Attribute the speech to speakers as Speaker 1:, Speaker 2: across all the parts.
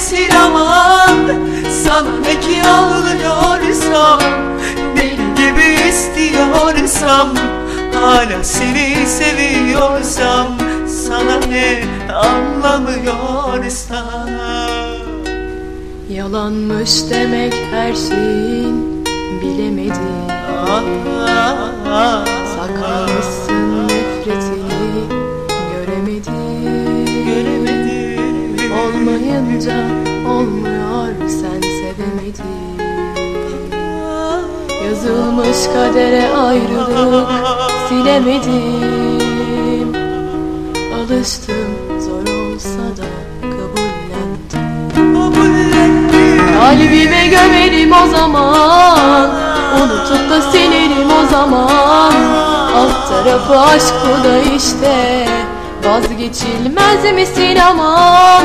Speaker 1: Misin aman? Sana ne ki ağlıyorsam Deli gibi istiyorsam Hala seni seviyorsam Sana ne anlamıyorsam?
Speaker 2: Yalanmış demek her şeyin bilemedim Olmayınca olmuyor sen sevemedin. Yazılmış kadere ayrılık silemedim Alıştım zor olsa da kabullendim. Kalbime gömerim o zaman Unutup da silerim o zaman. Alt tarafı aşk bu da işte Vazgeçilmez misin aman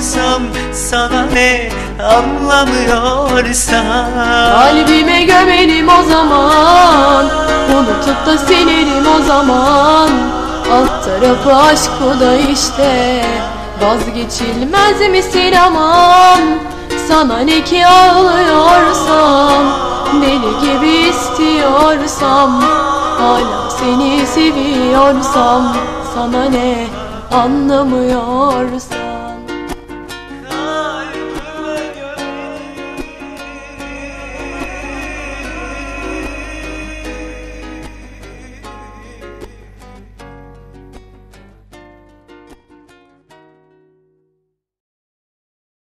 Speaker 1: seviyorsam Sana ne anlamıyorsam.
Speaker 2: Kalbime gömelim o zaman Unutup da silerim o zaman. Alt tarafı aşk bu da işte Vazgeçilmez misin aman? Sana ne ki ağlıyorsam Deli gibi istiyorsam Hala seni seviyorsam Sana ne anlamıyorsam